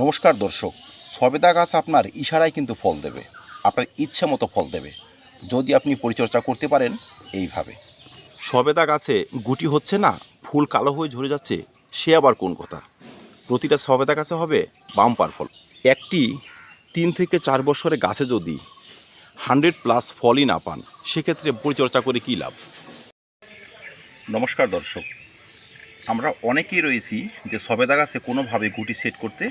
নমস্কার দর্শক, সবেদা গাছ আপনার ইশারায় কিন্তু ফল দেবে, আপনার ইচ্ছে মতো ফল দেবে, যদি আপনি পরিচর্যা করতে পারেন এইভাবে। সবেদা গাছে গুটি হচ্ছে না, ফুল কালো হয়ে ঝরে যাচ্ছে, সে আবার কোন কথা? প্রতিটা সবেদা গাছে হবে বাম্পার ফল। একটি তিন থেকে চার বছরে গাছে যদি হান্ড্রেড প্লাস ফলই না পান, সেক্ষেত্রে পরিচর্যা করে কী লাভ? নমস্কার দর্শক আমরা অনেকেই রয়েছি যে সবেদা গাছে কোনোভাবে গুটি সেট করতে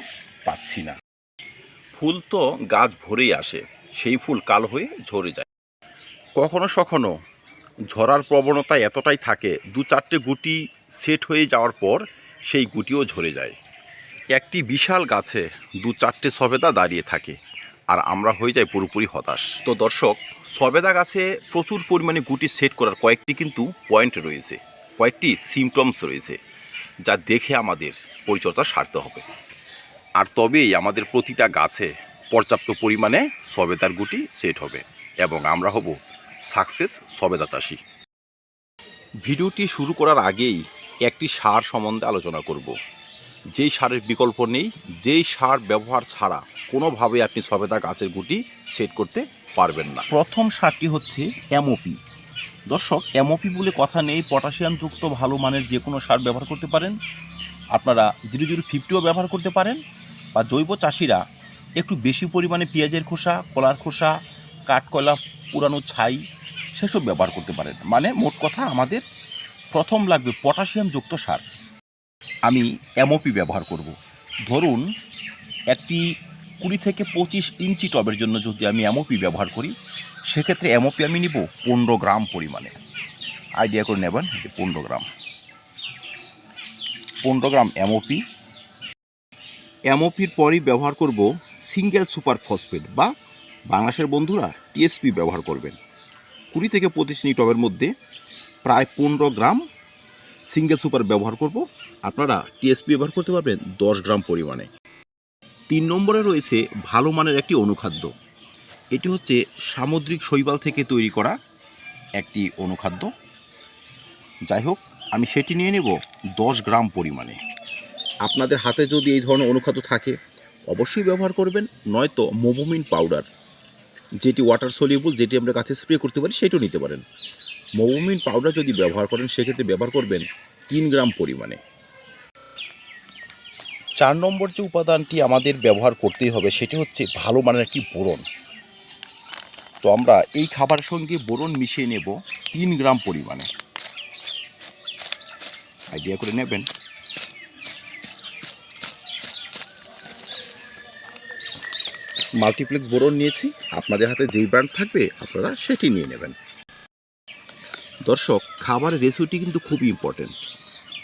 পাচ্ছি না। ফুল তো গাছ ভরেই আসে, সেই ফুল কালো হয়ে ঝরে যায়। কখনো সখনো ঝরার প্রবণতা এতটাই থাকে, দু চারটে গুটি সেট হয়ে যাওয়ার পর সেই গুটিও ঝরে যায়। একটি বিশাল গাছে দু চারটে সবেদা দাঁড়িয়ে থাকে আর আমরা হয়ে যাই পুরোপুরি হতাশ। তো দর্শক, সবেদা গাছে প্রচুর পরিমাণে গুটি সেট করার কয়েকটি কিন্তু পয়েন্ট রয়েছে। কয়েকটি সিমটমস রয়েছে যা দেখে আমাদের পরিচর্যা সারতে হবে। আর তবেই আমাদের প্রতিটা গাছে পর্যাপ্ত পরিমাণে সবেদার গুটি সেট হবে এবং আমরা হব সাকসেস সবেদা চাষি। ভিডিওটি শুরু করার আগেই একটি সার সম্বন্ধে আলোচনা করব। যেই সারের বিকল্প নেই, যেই সার ব্যবহার ছাড়া কোনোভাবে আপনি সবেদা গাছের গুটি সেট করতে পারবেন না। প্রথম সারটি হচ্ছে এমওপি। দর্শক এমওপি বলে কথা নেই পটাশিয়ামযুক্ত ভালো মানের যে কোনো সার ব্যবহার করতে পারেন। আপনারা জিরো জিরো ফিফটিও ব্যবহার করতে পারেন। বা জৈব চাষিরা একটু বেশি পরিমাণে পেঁয়াজের খোসা, কলার খোসা কাঠকয়লা পুরানো ছাই, সেসব ব্যবহার করতে পারেন। মানে মোট কথা আমাদের প্রথম লাগবে পটাশিয়ামযুক্ত সার। আমি এমওপি ব্যবহার করব। ধরুন, একটি কুড়ি থেকে পঁচিশ ইঞ্চি টবের জন্য যদি আমি এমওপি ব্যবহার করি সেক্ষেত্রে এমওপি আমি নিব পনেরো গ্রাম পরিমাণে। আইডিয়া করে নেবেন পনেরো গ্রাম। পনেরো গ্রাম এমওপি এমওপির পরই ব্যবহার করব সিঙ্গেল সুপার ফসফেট বা বাংলাদেশের বন্ধুরা টিএসপি ব্যবহার করবেন। কুড়ি থেকে পঁচিশ টবের মধ্যে প্রায় পনেরো গ্রাম সিঙ্গেল সুপার ব্যবহার করব। আপনারা টিএসপি ব্যবহার করতে পারবেন দশ গ্রাম পরিমাণে। তিন নম্বরে রয়েছে ভালো মানের একটি অনুখাদ্য। এটি হচ্ছে সামুদ্রিক শৈবাল থেকে তৈরি করা একটি অনুখাদ্য। যাই হোক, আমি সেটি নিয়ে নেব দশ গ্রাম পরিমাণে। আপনাদের হাতে যদি এই ধরনের অনুখাদ্য থাকে, অবশ্যই ব্যবহার করবেন, নয়তো মোবোমিন পাউডার, যেটি ওয়াটার সলিউবল যেটি আমরা কাছে স্প্রে করতে পারি, সেটাও নিতে পারেন। মোবোমিন পাউডার যদি ব্যবহার করেন, সেক্ষেত্রে ব্যবহার করবেন তিন গ্রাম পরিমাণে। চার নম্বর যে উপাদানটি আমাদের ব্যবহার করতেই হবে, সেটি হচ্ছে ভালো মানের একটি বোরন। তো আমরা এই খাবারের সঙ্গে বোরন মিশিয়ে নেব তিন গ্রাম পরিমাণে। আইডিয়া করে নেবেন। মাল্টিপ্লেক্স বোরন নিয়েছি। আপনাদের হাতে যেই ব্র্যান্ড থাকবে, আপনারা সেটি নিয়ে নেবেন। দর্শক, খাবারের রেসিপিটি কিন্তু খুবই ইম্পর্টেন্ট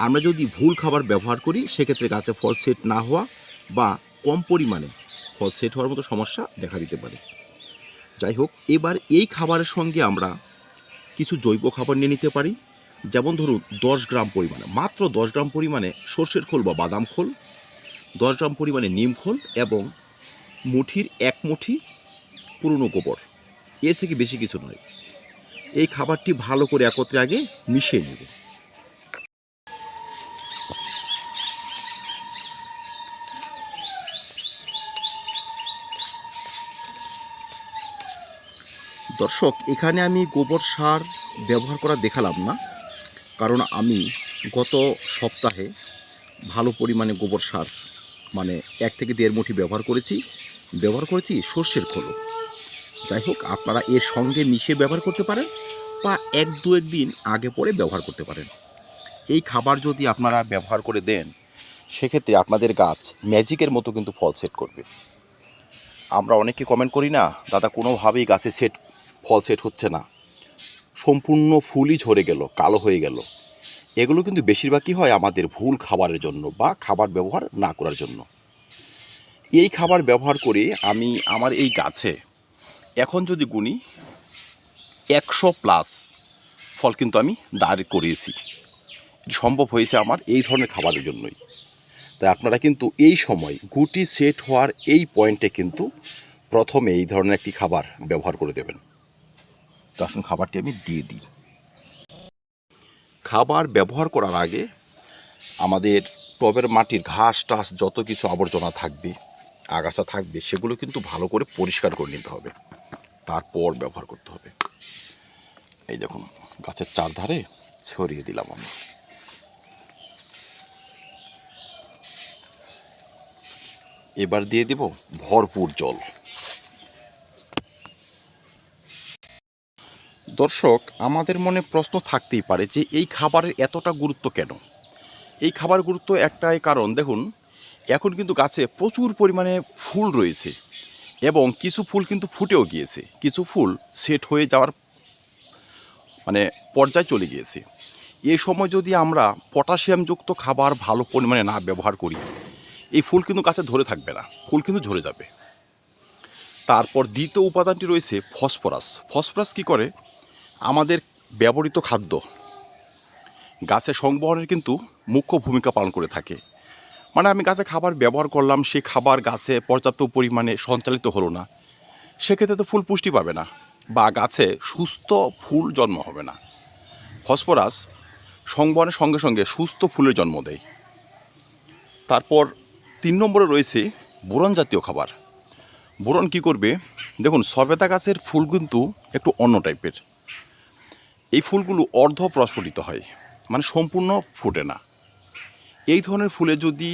আমরা যদি ভুল খাবার ব্যবহার করি, সেক্ষেত্রে গাছে ফল সেট না হওয়া বা কম পরিমাণে ফল সেট হওয়ার মতো সমস্যা দেখা দিতে পারে। যাই হোক, এবার এই খাবারের সঙ্গে আমরা কিছু জৈব খাবার নিয়ে নিতে পারি। যেমন ধরুন, দশ গ্রাম পরিমাণে, মাত্র দশ গ্রাম পরিমাণে সর্ষের খোল বা বাদাম খোল, দশ গ্রাম পরিমাণে নিম খোল এবং মুঠির এক মুঠি পুরনো গোবর। এর থেকে বেশি কিছু নয়। এই খাবারটি ভালো করে একত্রে আগে মিশিয়ে নেব। দর্শক, এখানে আমি গোবর সার ব্যবহার করা দেখালাম না, কারণ আমি গত সপ্তাহে ভালো পরিমাণে গোবর সার মানে এক থেকে দেড় মুঠি ব্যবহার করেছি ব্যবহার করেছি সর্ষের খোলো যাই হোক, আপনারা এর সঙ্গে মিশিয়ে ব্যবহার করতে পারেন বা এক দু একদিন আগে পরে ব্যবহার করতে পারেন। এই খাবার যদি আপনারা ব্যবহার করে দেন, সেক্ষেত্রে আপনাদের গাছ ম্যাজিকের মতো কিন্তু ফল সেট করবে। আমরা অনেকে কমেন্ট করি না, দাদা কোনোভাবেই গাছে সেট ফল সেট হচ্ছে না। সম্পূর্ণ ফুলই ঝরে গেল, কালো হয়ে গেল। এগুলো কিন্তু বেশিরভাগই হয় আমাদের ভুল খাবারের জন্য বা খাবার ব্যবহার না করার জন্য। এই খাবার ব্যবহার করে আমি আমার এই গাছে এখন যদি গুনি, একশো প্লাস ফল কিন্তু আমি দাঁড় করিয়েছি। সম্ভব হয়েছে আমার এই ধরনের খাবারের জন্যই। তাই আপনারা কিন্তু এই সময় গুটি সেট হওয়ার এই পয়েন্টে কিন্তু প্রথমে এই ধরনের একটি খাবার ব্যবহার করে দেবেন। তো খাবারটি আমি দিয়ে দিই। খাবার ব্যবহার করার আগে আমাদের টবের মাটির ঘাস টাস যত কিছু আবর্জনা থাকবে, আগাছা থাকবে, সেগুলো কিন্তু ভালো করে পরিষ্কার করে নিতে হবে। তারপর ব্যবহার করতে হবে। এই দেখুন, গাছের চারধারে ছড়িয়ে দিলাম আমি। এবার দিয়ে দেব ভরপুর জল। দর্শক, আমাদের মনে প্রশ্ন থাকতেই পারে যে এই খাবারের এতটা গুরুত্ব কেন? এই খাবার গুরুত্ব একটাই কারণ, দেখুন, এখন কিন্তু গাছে প্রচুর পরিমাণে ফুল রয়েছে এবং কিছু ফুল কিন্তু ফুটেও গিয়েছে। কিছু ফুল সেট হয়ে যাওয়ার মানে পর্যায়ে চলে গিয়েছে। এই সময় যদি আমরা পটাশিয়ামযুক্ত খাবার ভালো পরিমাণে না ব্যবহার করি, এই ফুল কিন্তু গাছে ধরে থাকবে না, ফুল কিন্তু ঝরে যাবে। তারপর দ্বিতীয় উপাদানটি রয়েছে ফসফরাস। ফসফরাস কি করে? আমাদের ব্যবহৃত খাদ্য। গাছে সংবহনের কিন্তু মুখ্য ভূমিকা পালন করে থাকে। মানে আমি গাছে খাবার ব্যবহার করলাম সেই খাবার গাছে পর্যাপ্ত পরিমাণে সঞ্চালিত হলো না। সেক্ষেত্রে তো ফুল পুষ্টি পাবে না বা গাছে সুস্থ ফুল জন্ম হবে না। ফসফরাস সংবহনের সঙ্গে সঙ্গে সুস্থ ফুলের জন্ম দেয়। তারপর তিন নম্বরে রয়েছে বোরন জাতীয় খাবার। বোরন কি করবে? দেখুন, সবেদা গাছের ফুল কিন্তু একটু অন্য টাইপের এই ফুলগুলো অর্ধ প্রস্ফুটিত হয় মানে সম্পূর্ণ ফুটে না। এই ধরনের ফুলে যদি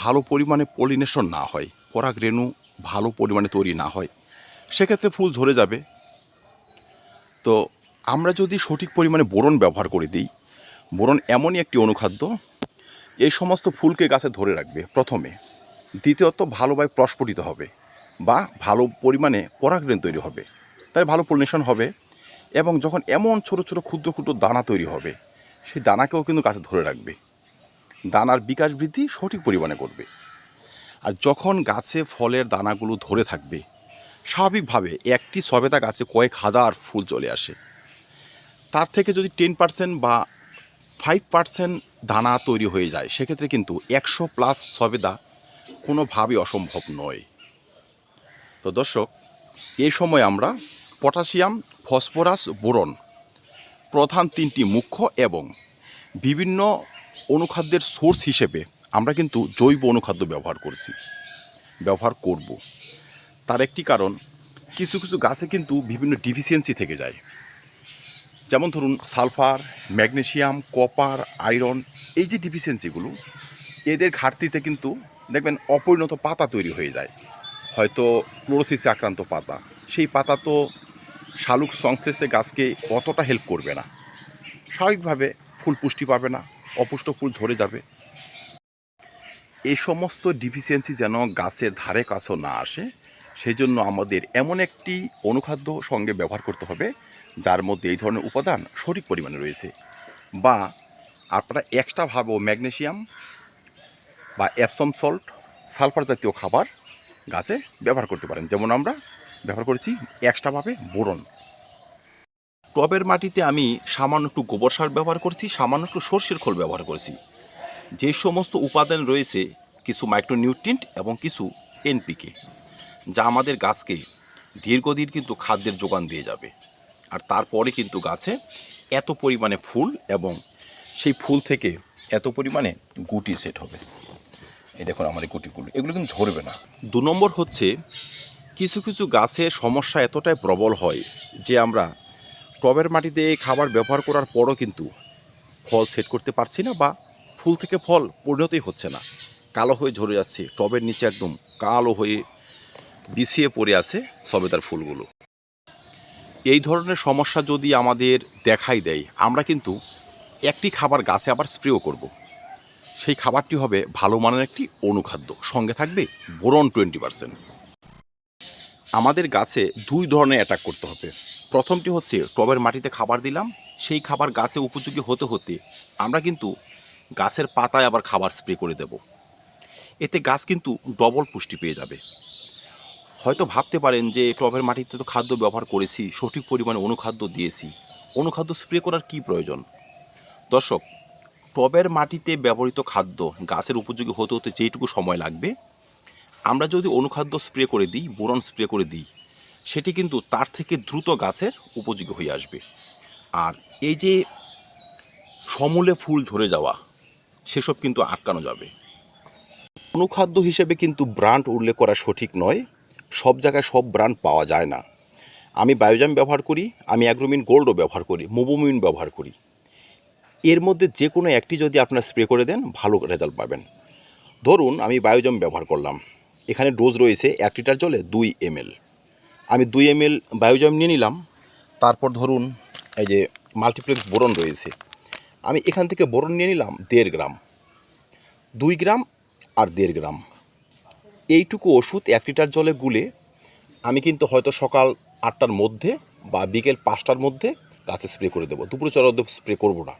ভালো পরিমাণে পলিনেশন না হয়, পরাগ রেণু ভালো পরিমাণে তৈরি না হয়, সেক্ষেত্রে ফুল ঝরে যাবে। তো আমরা যদি সঠিক পরিমাণে বোরন ব্যবহার করে দিই, বোরন এমনই একটি অনুখাদ্য, এই সমস্ত ফুলকে গাছে ধরে রাখবে প্রথমে। দ্বিতীয়ত ভালোভাবে প্রস্ফুটিত হবে বা ভালো পরিমাণে পরাগরেণ তৈরি হবে। তাই ভালো পলিনেশন হবে। এবং যখন এমন ছোট ছোট ক্ষুদ্র ক্ষুদ্র দানা তৈরি হবে, সেই দানাকেও কিন্তু গাছে ধরে রাখবে। দানার বিকাশ বৃদ্ধি সঠিক পরিমাণে করবে। আর যখন গাছে ফলের দানাগুলো ধরে থাকবে, স্বাভাবিকভাবে একটি সবেদা গাছে কয়েক হাজার ফুল চলে আসে। তার থেকে যদি টেন পার্সেন্ট বা ফাইভ পার্সেন্ট দানা তৈরি হয়ে যায়, সেক্ষেত্রে কিন্তু একশো প্লাস সবেদা কোনোভাবেই অসম্ভব নয়। তো দর্শক, এই সময় আমরা পটাশিয়াম ফসফরাস বোরন প্রধান তিনটি মুখ্য এবং বিভিন্ন অনুখাদ্যের সোর্স হিসেবে আমরা কিন্তু জৈব অনুখাদ্য ব্যবহার করছি, ব্যবহার করব। তার একটি কারণ, কিছু কিছু গাছে কিন্তু বিভিন্ন ডিফিসিয়েন্সি থেকে যায়। যেমন ধরুন, সালফার ম্যাগনেশিয়াম কপার, আয়রন এই যে ডিফিসিয়েন্সিগুলো এদের ঘাটতিতে কিন্তু দেখবেন অপরিণত পাতা তৈরি হয়ে যায়। হয়তো ক্লোরোসিসে আক্রান্ত পাতা, সেই পাতা তো শালুক সংশ্লেষে গাছকে অতটা হেল্প করবে না। স্বাভাবিকভাবে ফুল পুষ্টি পাবে না, অপুষ্ট ফুল ঝরে যাবে। এই সমস্ত ডিফিসিয়েন্সি যেন গাছের ধারে কাছেও না আসে সেই জন্য আমাদের এমন একটি অনুখাদ্য সঙ্গে ব্যবহার করতে হবে, যার মধ্যে এই ধরনের উপাদান সঠিক পরিমাণে রয়েছে। বা আপনারা এক্সট্রাভাবেও ম্যাগনেশিয়াম বা অ্যাপসম সল্ট সালফার জাতীয় খাবার গাছে ব্যবহার করতে পারেন। যেমন আমরা ব্যবহার করেছি এক্সট্রাভাবে বোরন। টবের মাটিতে আমি সামান্য একটু গোবর সার ব্যবহার করছি, সামান্য একটু সর্ষের খোল ব্যবহার করছি। যে সমস্ত উপাদান রয়েছে, কিছু মাইক্রোনিউট্রিয়েন্ট এবং কিছু এনপিকে যা আমাদের গাছকে দীর্ঘদিন কিন্তু খাদ্যের যোগান দিয়ে যাবে। আর তারপরে কিন্তু গাছে এত পরিমাণে ফুল এবং সেই ফুল থেকে এত পরিমাণে গুটি সেট হবে। এই দেখুন আমার এই গুটিগুলো, এগুলো কিন্তু ঝরবে না। দু নম্বর হচ্ছে কিছু কিছু গাছে সমস্যা এতটাই প্রবল হয় যে আমরা টবের মাটিতে এই খাবার ব্যবহার করার পরও কিন্তু ফল সেট করতে পারছি না বা ফুল থেকে ফল পরিণতই হচ্ছে না। কালো হয়ে ঝরে যাচ্ছে। টবের নিচে একদম কালো হয়ে বিছিয়ে পড়ে আছে সবেদার ফুলগুলো। এই ধরনের সমস্যা যদি আমাদের দেখাই দেয়, আমরা কিন্তু একটি খাবার গাছে আবার স্প্রেও করব। সেই খাবারটি হবে ভালো মানের একটি অনুখাদ্য। সঙ্গে থাকবে বোরন টোয়েন্টি পারসেন্ট। আমাদের গাছে দুই ধরনের অ্যাটাক করতে হবে। প্রথমটি হচ্ছে, টবের মাটিতে খাবার দিলাম, সেই খাবার গাছে উপযোগী হতে হতে আমরা কিন্তু গাছের পাতায় আবার খাবার স্প্রে করে দেব। এতে গাছ কিন্তু ডবল পুষ্টি পেয়ে যাবে। হয়তো ভাবতে পারেন যে, টবের মাটিতে তো খাদ্য ব্যবহার করেছি, সঠিক পরিমাণে অনুখাদ্য দিয়েছি। অনুখাদ্য স্প্রে করার কি প্রয়োজন? দর্শক, টবের মাটিতে ব্যবহৃত খাদ্য গাছের উপযোগী হতে হতে যেইটুকু সময় লাগবে আমরা যদি অনুখাদ্য স্প্রে করে দিই, বোরন স্প্রে করে দিই, সেটি কিন্তু তার থেকে দ্রুত গাছের উপযোগী হয়ে আসবে। আর এই যে সমূলে ফুল ঝরে যাওয়া, সেসব কিন্তু আটকানো যাবে। অনুখাদ্য হিসেবে কিন্তু ব্র্যান্ড উল্লেখ করা সঠিক নয়। সব জায়গায় সব ব্র্যান্ড পাওয়া যায় না। আমি বায়োজাম ব্যবহার করি, আমি অ্যাগ্রোমিন গোল্ডও ব্যবহার করি, মোবোমিন ব্যবহার করি। এর মধ্যে যে কোনো একটি যদি আপনারা স্প্রে করে দেন, ভালো রেজাল্ট পাবেন। ধরুন, আমি বায়োজাম ব্যবহার করলাম। এখানে ডোজ রয়েছে এক লিটার জলে দুই এমএল আমি দুই এমএল বায়োজাম নিয়ে নিলাম, তারপর ধরুন এই যে মাল্টিপ্লেক্স বোরন রয়েছে। আমি এখান থেকে বোরন নিয়ে নিলাম দেড় গ্রাম। দুই গ্রাম আর দেড় গ্রাম। এইটুকু ওষুধ এক লিটার জলে গুলে আমি কিন্তু হয়তো সকাল আটটার মধ্যে বা বিকেল পাঁচটার মধ্যে গাছে স্প্রে করে দেবো। দুপুরে চড়া স্প্রে করব না।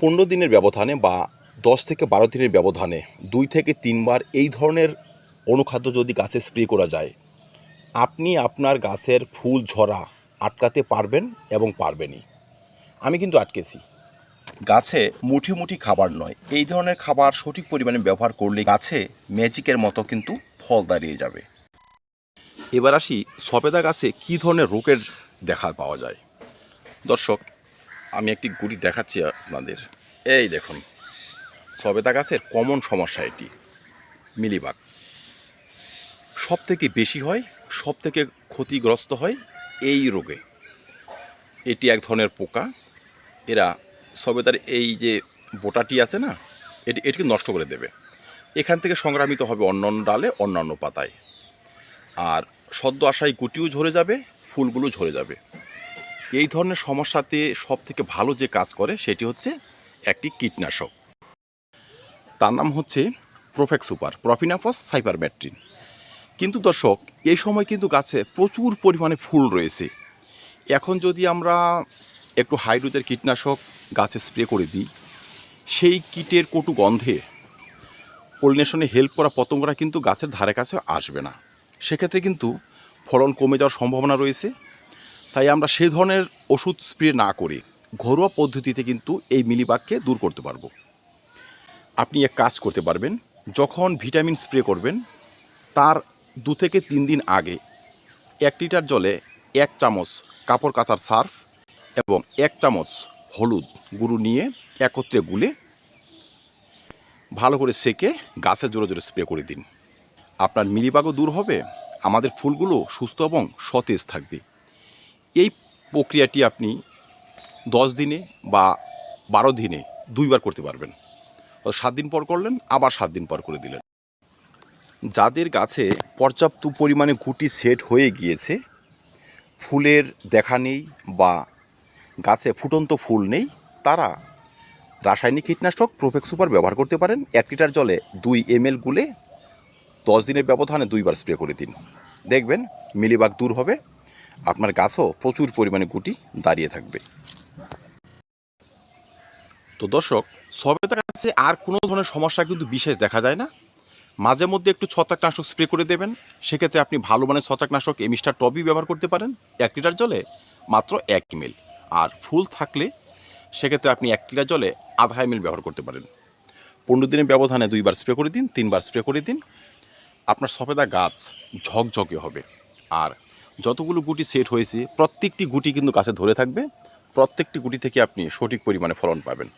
পনেরো দিনের ব্যবধানে বা দশ থেকে বারো দিনের ব্যবধানে দুই থেকে তিনবার এই ধরনের অনুখাদ্য যদি গাছে স্প্রে করা যায়, আপনি আপনার গাছের ফুল ঝরা আটকাতে পারবেন এবং পারবেনই। আমি কিন্তু আটকেছি। গাছে মুঠি মুঠি খাবার নয়, এই ধরনের খাবার সঠিক পরিমাণে ব্যবহার করলে গাছে ম্যাজিকের মতো কিন্তু ফল দাঁড়িয়ে যাবে। এবার আসি সবেদা গাছে কী ধরনের রোগের দেখা পাওয়া যায়। দর্শক, আমি একটি গুড়ি দেখাচ্ছি আপনাদের। এই দেখুন। সবেদা গাছের কমন সমস্যা এটি, মিলিবাগ। সব থেকে বেশি হয় সব থেকে ক্ষতিগ্রস্ত হয় এই রোগে। এটি এক ধরনের পোকা। এরা সবেদার এই যে বোটাটি আছে না, এটি, এটিকে নষ্ট করে দেবে। এখান থেকে সংগ্রামিত হবে অন্যান্য ডালে, অন্যান্য পাতায়। আর সদ্য আশায় গুটিও ঝরে যাবে, ফুলগুলো ঝরে যাবে। এই ধরনের সমস্যাতে সব থেকে ভালো যে কাজ করে, সেটি হচ্ছে একটি কীটনাশক। তার নাম হচ্ছে প্রোফেক্স সুপার, প্রফিনাফস সাইপারম্যাট্রিন কিন্তু দর্শক, এই সময় কিন্তু গাছে প্রচুর পরিমাণে ফুল রয়েছে। এখন যদি আমরা একটু হাইড্রোজের কীটনাশক গাছে স্প্রে করে দিই, সেই কীটের কটু গন্ধে পলিনেশনে হেল্প করা পতঙ্গরা কিন্তু গাছের ধারে কাছে আসবে না। সেক্ষেত্রে কিন্তু ফলন কমে যাওয়ার সম্ভাবনা রয়েছে। তাই আমরা সেই ধরনের ওষুধ স্প্রে না করে ঘরোয়া পদ্ধতিতে কিন্তু এই মিলিবাগকে দূর করতে পারব। আপনি এক কাজ করতে পারবেন, যখন ভিটামিন স্প্রে করবেন, তার দু থেকে তিন দিন আগে এক লিটার জলে এক চামচ কাপড় কাচার সার্ফ এবং এক চামচ হলুদ গুঁড়ো নিয়ে একত্রে গুলে ভালো করে সেকে গাছে জোরে জোরে স্প্রে করে দিন। আপনার মিলিবাগও দূর হবে, আমাদের ফুলগুলো সুস্থ এবং সতেজ থাকবে। এই প্রক্রিয়াটি আপনি দশ দিনে বা বারো দিনে দুইবার করতে পারবেন। সাত দিন পর করলেন, আবার সাত দিন পর করে দিলেন। যাদের গাছে পর্যাপ্ত পরিমাণে গুটি সেট হয়ে গিয়েছে, ফুলের দেখা নেই বা গাছে ফুটন্ত ফুল নেই, তারা রাসায়নিক কীটনাশক প্রোফেক্স সুপার ব্যবহার করতে পারেন। এক লিটার জলে দুই এমএল গুলে দশ দিনের ব্যবধানে দুইবার স্প্রে করে দিন। দেখবেন মিলিবাগ দূর হবে, আপনার গাছও প্রচুর পরিমাণে গুটি দাঁড়িয়ে থাকবে। তো দর্শক সবেতার কাছে আর কোনো ধরনের সমস্যা কিন্তু বিশেষ দেখা যায় না। মাঝে মধ্যে একটু ছত্রাকনাশক স্প্রে করে দেবেন। সেক্ষেত্রে আপনি ভালো মানের ছত্রাকনাশক এমিস্টার টবই ব্যবহার করতে পারেন। এক লিটার জলে মাত্র এক এমএল আর ফুল থাকলে সেক্ষেত্রে আপনি এক লিটার জলে আধা এমএল ব্যবহার করতে পারেন। পনেরো দিনের ব্যবধানে দুইবার স্প্রে করে দিন, তিনবার স্প্রে করে দিন। আপনার সফেদা গাছ ঝকঝকে হবে। আর যতগুলো গুটি সেট হয়েছে, প্রত্যেকটি গুটি কিন্তু গাছে ধরে থাকবে। প্রত্যেকটি গুটি থেকে আপনি সঠিক পরিমাণে ফলন পাবেন।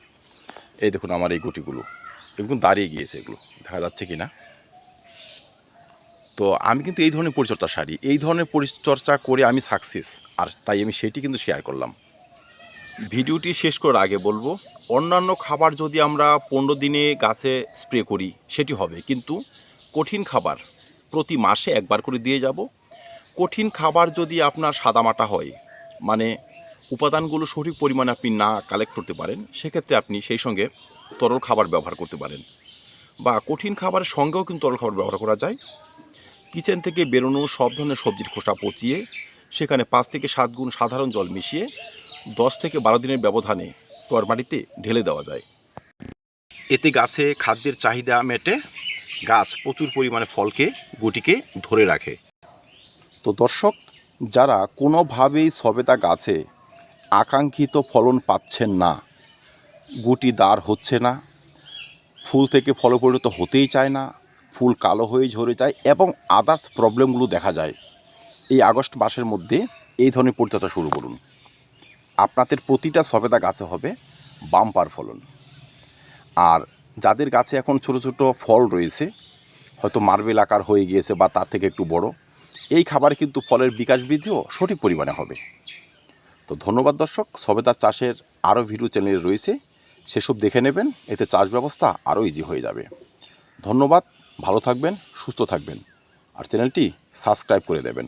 এই দেখুন আমার এই গুটিগুলো। একদম দাঁড়িয়ে গিয়েছে এগুলো। দেখা যাচ্ছে কি না? তো আমি কিন্তু এই ধরনের পরিচর্যা সারি। এই ধরনের পরিচর্যা করে আমি সাকসেস আর তাই আমি সেটি কিন্তু শেয়ার করলাম। ভিডিওটি শেষ করার আগে বলব, অন্যান্য খাবার যদি আমরা পনেরো দিনে গাছে স্প্রে করি, সেটি হবে। কিন্তু কঠিন খাবার প্রতি মাসে একবার করে দিয়ে যাব। কঠিন খাবার যদি আপনার সাদামাটা হয় মানে উপাদানগুলো সঠিক পরিমাণে আপনি না কালেক্ট করতে পারেন, সেক্ষেত্রে আপনি সেই সঙ্গে তরল খাবার ব্যবহার করতে পারেন। বা কঠিন খাবারের সঙ্গেও কিন্তু তরল খাবার ব্যবহার করা যায়। কিচেন থেকে বেরোনো সব ধরনের সবজির খোসা পচিয়ে, সেখানে পাঁচ থেকে সাত গুণ সাধারণ জল মিশিয়ে, দশ থেকে বারো দিনের ব্যবধানে তরবারিতে ঢেলে দেওয়া যায়। এতে গাছে খাদ্যের চাহিদা মেটে, গাছ প্রচুর পরিমাণে ফলকে, গুটিকে ধরে রাখে। তো দর্শক, যারা কোনোভাবেই সবেতা গাছে আকাঙ্ক্ষিত ফলন পাচ্ছেন না। গুটি দাঁড় হচ্ছে না। ফুল থেকে ফল পরিণত হতেই চায় না। ফুল কালো হয়ে ঝরে যায় এবং আদার্স প্রবলেমগুলো দেখা যায়। এই আগস্ট মাসের মধ্যে এই ধরনের পরিচর্যা শুরু করুন। আপনাদের প্রতিটা সবেদা গাছে হবে বাম্পার ফলন। আর যাদের গাছে এখন ছোট ছোট ফল রয়েছে, হয়তো মার্বেল আকার হয়ে গিয়েছে বা তার থেকে একটু বড়, এই খাবার কিন্তু ফলের বিকাশ বৃদ্ধিও সঠিক পরিমাণে হবে। তো ধন্যবাদ দর্শক সবেদার চাষের আরও ভিডিও চ্যানেল রয়েছে, সেসব দেখে নেবেন, এতে চাষ ব্যবস্থা আরও ইজি হয়ে যাবে। ধন্যবাদ, ভালো থাকবেন, সুস্থ থাকবেন, আর চ্যানেলটি সাবস্ক্রাইব করে দেবেন।